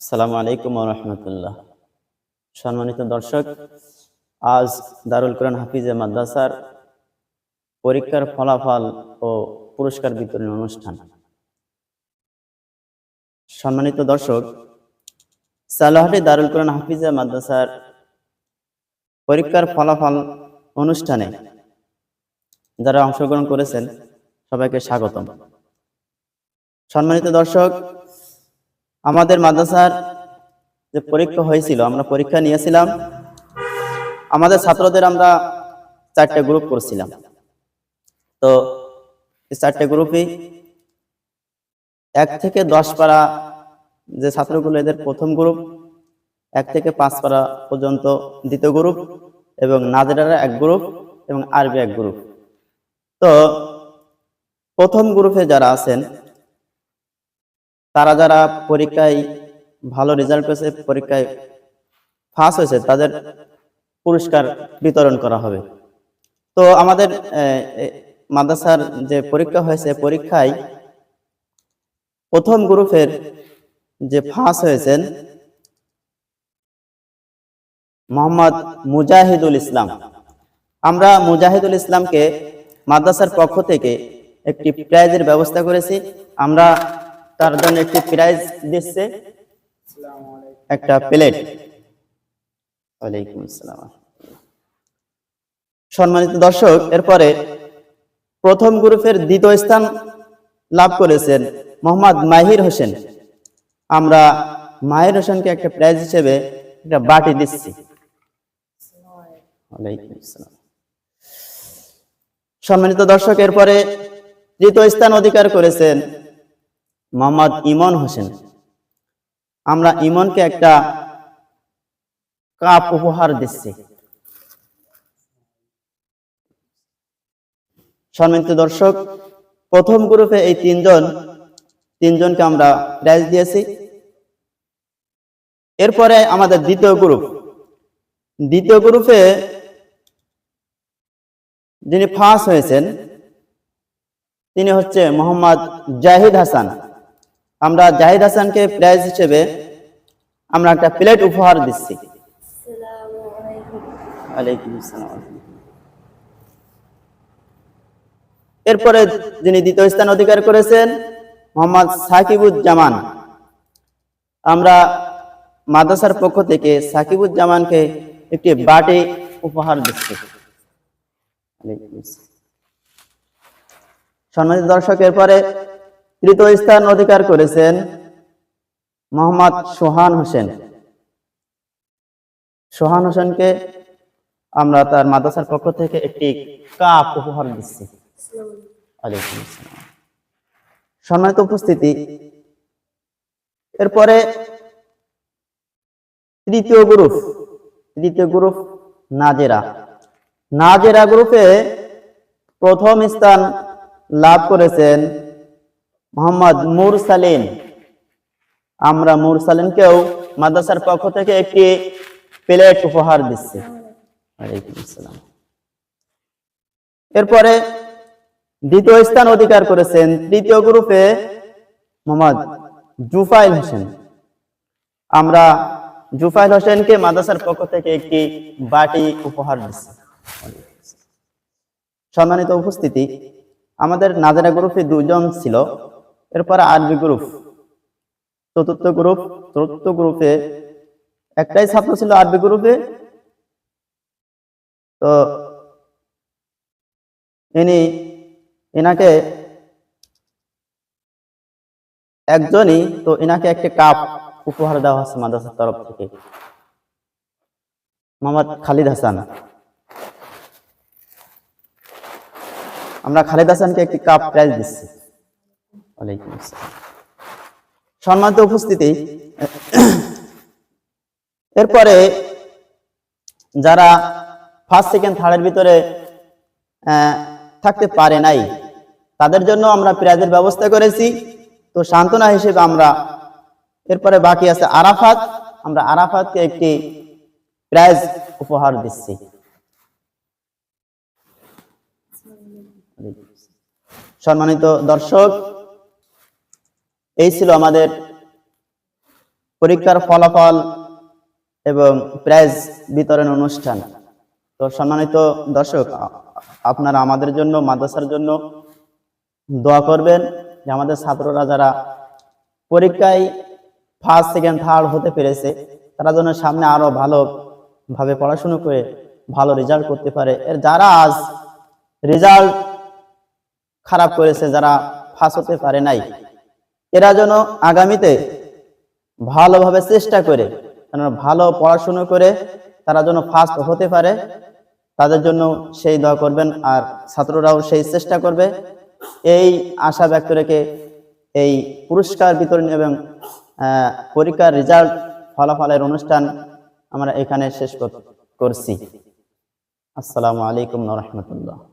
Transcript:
আসসালামু আলাইকুম রহমতুল্লাহ। সম্মানিত দর্শক, আজ দারুল কোরআন হাফিজে মাদ্রাসার পরীক্ষার ফলাফল ও পুরস্কার বিতরণ অনুষ্ঠান। সম্মানিত দর্শক, সালাহাটি দারুল কোরআন হাফিজে মাদ্রাসার পরীক্ষার ফলাফল অনুষ্ঠানে যারা অংশগ্রহণ করেছেন, সবাইকে স্বাগতম। সম্মানিত দর্শক আমাদের মাদ্রাসার যে পরীক্ষা হয়েছিল, আমরা পরীক্ষা নিয়েছিলাম। আমাদের ছাত্রদের আমরা চারটে গ্রুপ করছিলাম। তো চারটে গ্রুপই এক থেকে দশ পারা যে ছাত্রগুলো, এদের প্রথম গ্রুপ এক থেকে পাঁচ পারা পর্যন্ত দ্বিতীয় গ্রুপ এবং নাজেরারা এক গ্রুপ এবং আরবি এক গ্রুপ তো প্রথম গ্রুপে যারা আছেন তারা যারা পরীক্ষায় ভালো রেজাল্ট পেয়েছে, পরীক্ষায় ফার্স্ট হয়েছে, তাদের পুরস্কার বিতরণ করা হবে। তো আমাদের মাদ্রাসার যে পরীক্ষা হয়েছে পরীক্ষায় প্রথম গ্রুপের যে ফার্স্ট হয়েছেন মোহাম্মদ মুজাহিদুল ইসলাম। আমরা মুজাহিদুল ইসলামকে মাদ্রাসার পক্ষ থেকে একটি প্রাইজের ব্যবস্থা করেছি। আমরা তার জন্য একটি প্রাইজ দিচ্ছে। একটা প্লেট ওয়ালাইকুম আসসালাম। সম্মানিত দর্শক, এরপরে প্রথম গ্রুপের দ্বিতীয় স্থান লাভ করেছেন মোহাম্মদ মাহির হোসেন। আমরা মাহির হোসেনকে একটা প্রাইজ হিসেবে একটা বাটি দিচ্ছি। সম্মানিত দর্শক, এরপরে তৃতীয় স্থান অধিকার করেছেন মোহাম্মদ ইমন হোসেন। আমরা ইমনকে একটা কাপ উপহার দিচ্ছি। সম্মানিত দর্শক, প্রথম গ্রুপে এই তিনজন, তিনজনকে আমরা প্রাইজ দিয়েছি। এরপরে আমাদের দ্বিতীয় গ্রুপ। দ্বিতীয় গ্রুপে যিনি ফার্স্ট হয়েছেন, তিনি হচ্ছে মোহাম্মদ জাহিদ হাসান। আমরা জাহিদ হাসানকে প্রাইজ হিসেবে আমরা একটা প্লেট উপহার দিচ্ছি। এরপরে যিনি দ্বিতীয় স্থান অধিকার করেছেন, মোহাম্মদ সাকিবুজ্জামান। আমরা মাদ্রাসার পক্ষ থেকে সাকিবুজ্জামানকে একটি বাটি উপহার দিচ্ছি। সম্মানিত দর্শক, এরপরে তৃতীয় স্থান অধিকার করেছেন মোহাম্মদ সোহান হোসেন। সোহান হোসেনকে আমরা তার মাদ্রাসার পক্ষ থেকে একটি কাপ উপহার দিচ্ছি। সম্মানিত উপস্থিতি, এরপরে তৃতীয় গ্রুপ তৃতীয় গ্রুপ নাজেরা। নাজেরা গ্রুপে প্রথম স্থান লাভ করেছেন মোহাম্মদ মুরসালিন। আমরা মুরসালিনকেও মাদ্রাসার পক্ষ থেকে একটি প্লেট উপহার দিচ্ছি। এরপরে দ্বিতীয় স্থান অধিকার করেছেন তৃতীয় গ্রুপে মোহাম্মদ জুফাইল হোসেন। আমরা জুফাইল হোসেনকে মাদ্রাসার পক্ষ থেকে একটি বাটি উপহার দিচ্ছি। সম্মানিত উপস্থিতি, আমাদের নাজারা গ্রুপে দুজন ছিল। এরপরে আরবি গ্রুপ। চতুর্থ গ্রুপ, চতুর্থ গ্রুপে একটাই ছাত্র ছিল আরবি গ্রুপে। তো ইনি এনাকে একজনই, তো এনাকে একটি কাপ উপহার দেওয়া হচ্ছে মাদ্রাসার তরফ থেকে। মোহাম্মদ খালিদ হাসান। আমরা খালিদ হাসানকে একটি কাপ প্রাইজ দিচ্ছি। সম্মানিত উপস্থিতি, এরপরে যারা ফার্স্ট সেকেন্ড থার্ডের ভিতরে থাকতে পারে নাই, তাদের জন্য আমরা প্রাইজের ব্যবস্থা করেছি। তো সান্ত্বনা হিসেবে আমরা এরপরে বাকি আছে আরাফাত। আমরা আরাফাতকে একটি প্রাইজ উপহার দিচ্ছি। সম্মানিত দর্শক এই ছিল আমাদের পরীক্ষার ফলাফল এবং প্রাইজ বিতরণ অনুষ্ঠান। তো সম্মানিত দর্শক, আপনারা আমাদের জন্য, মাদ্রাসার জন্য দোয়া করবেন যে আমাদের ছাত্ররা যারা পরীক্ষায় ফার্স্ট সেকেন্ড থার্ড হতে পেরেছে, তারা যেন সামনে আরও ভালো ভাবে পড়াশুনো করে ভালো রেজাল্ট করতে পারে। এর যারা আজ রেজাল্ট খারাপ করেছে, যারা ফার্স্ট হতে পারে নাই এরা যেন আগামীতে ভালোভাবে চেষ্টা করে ভালো পড়াশুনো করে, তারা যেন ফার্স্ট হতে পারে, তাদের জন্য সেই দোয়া করবেন আর ছাত্ররাও সেই চেষ্টা করবে। এই আশা ব্যক্ত রেখে এই পুরস্কার বিতরণ এবং পরীক্ষার রেজাল্ট ফলাফলের অনুষ্ঠান আমরা এখানে শেষ কর- করছি। আসসালামু আলাইকুম রহমতুল্লাহ।